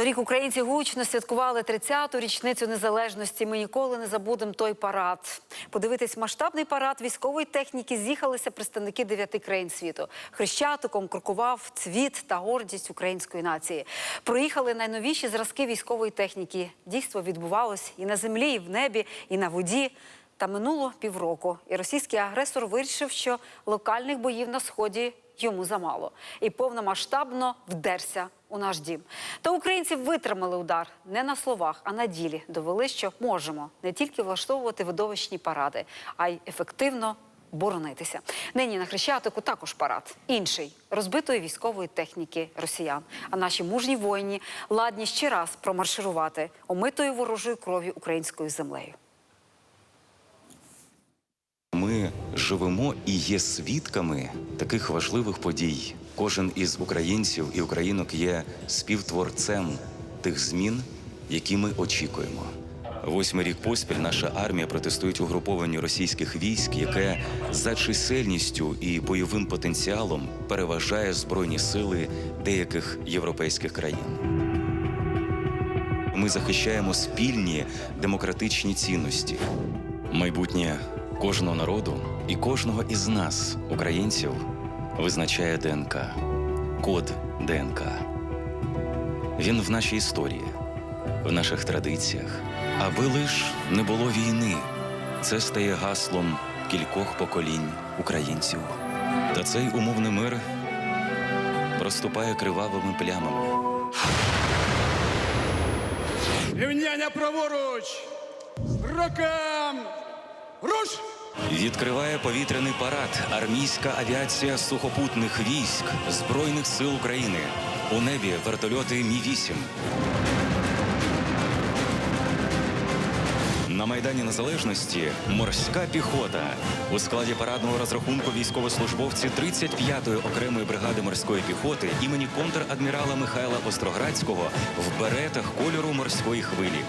Торік українці гучно святкували 30-ту річницю незалежності. Ми ніколи не забудемо той парад. Подивитись масштабний парад військової техніки з'їхалися представники дев'яти країн світу. Хрещатиком крокував цвіт та гордість української нації. Проїхали найновіші зразки військової техніки. Дійство відбувалось і на землі, і в небі, і на воді. Та минуло півроку, і російський агресор вирішив, що локальних боїв на сході йому замало, і повномасштабно вдерся у наш дім. Та українці витримали удар не на словах, а на ділі. Довели, що можемо не тільки влаштовувати видовищні паради, а й ефективно боронитися. Нині на Хрещатику також парад інший розбитої військової техніки росіян. А наші мужні воїні ладні ще раз промарширувати омитою ворожою кров'ю українською землею. Ми живемо і є свідками таких важливих подій. Кожен із українців і українок є співтворцем тих змін, які ми очікуємо. Восьмий рік поспіль наша армія протестує угрупованню російських військ, яке за чисельністю і бойовим потенціалом переважає збройні сили деяких європейських країн. Ми захищаємо спільні демократичні цінності. Майбутнє кожного народу і кожного із нас, українців, визначає ДНК, код ДНК. Він в нашій історії, в наших традиціях. Аби лиш не було війни, це стає гаслом кількох поколінь українців. Та цей умовний мир проступає кривавими плямами. Рівняння праворуч! Рокам! Руш! Відкриває повітряний парад армійська авіація сухопутних військ Збройних сил України. У небі вертольоти Мі-8. На Майдані Незалежності морська піхота у складі парадного розрахунку військовослужбовці 35-ї окремої бригади морської піхоти імені контр-адмірала Михайла Остроградського в беретах кольору морської хвилі.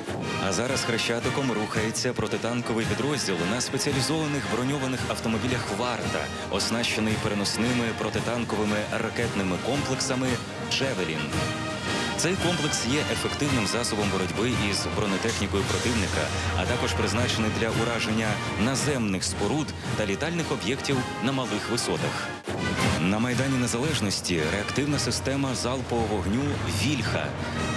А зараз хрещатиком рухається протитанковий підрозділ на спеціалізованих броньованих автомобілях Варта, оснащений переносними протитанковими ракетними комплексами Джевелін. Цей комплекс є ефективним засобом боротьби із бронетехнікою противника, а також призначений для ураження наземних споруд та літальних об'єктів на малих висотах. На Майдані Незалежності реактивна система залпового вогню Вільха,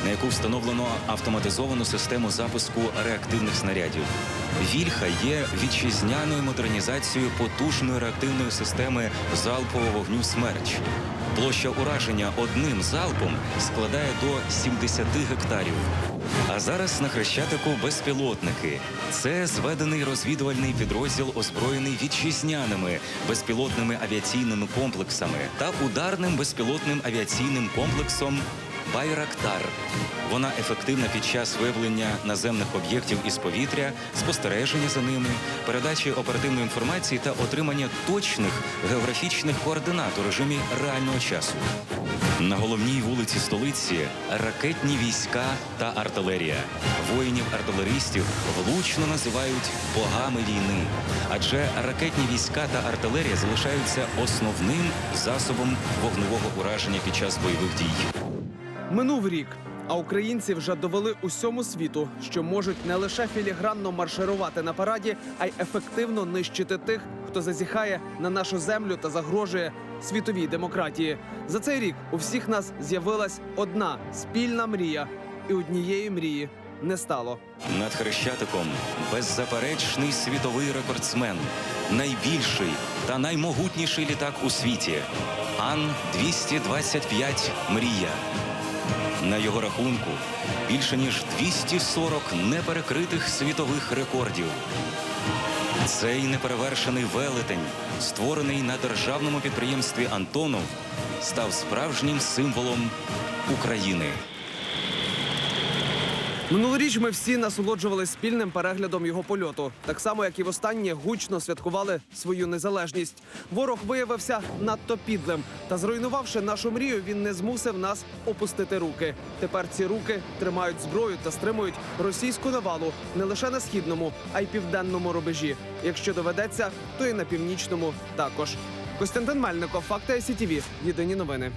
на яку встановлено автоматизовану систему запуску реактивних снарядів. Вільха є вітчизняною модернізацією потужної реактивної системи залпового вогню Смерч. Площа ураження одним залпом складає до 70 гектарів. А зараз на хрещатику безпілотники. Це зведений розвідувальний підрозділ, озброєний вітчизняними безпілотними авіаційними комплексами та ударним безпілотним авіаційним комплексом Байрактар. Вона ефективна під час виявлення наземних об'єктів із повітря, спостереження за ними, передачі оперативної інформації та отримання точних географічних координат у режимі реального часу. На головній вулиці столиці ракетні війська та артилерія. Воїнів-артилеристів влучно називають богами війни, адже ракетні війська та артилерія залишаються основним засобом вогневого ураження під час бойових дій. Минув рік, а українці вже довели усьому світу, що можуть не лише філігранно марширувати на параді, а й ефективно нищити тих, хто зазіхає на нашу землю та загрожує світовій демократії. За цей рік у всіх нас з'явилась одна спільна мрія, і однієї мрії не стало. Над хрещатиком беззаперечний світовий рекордсмен, найбільший та наймогутніший літак у світі. Ан 225 Мрія. На його рахунку більше ніж 240 неперекритих світових рекордів. Цей неперевершений велетень, створений на державному підприємстві Антонов, став справжнім символом України. Минулоріч ми всі насолоджувалися спільним переглядом його польоту, так само як і востаннє гучно святкували свою незалежність. Ворог виявився надто підлим, та зруйнувавши нашу мрію, він не змусив нас опустити руки. Тепер ці руки тримають зброю та стримують російську навалу не лише на східному, а й південному рубежі. Якщо доведеться, то і на північному також. Костянтин Мельников, Факти СІТІВІ. Єдині новини.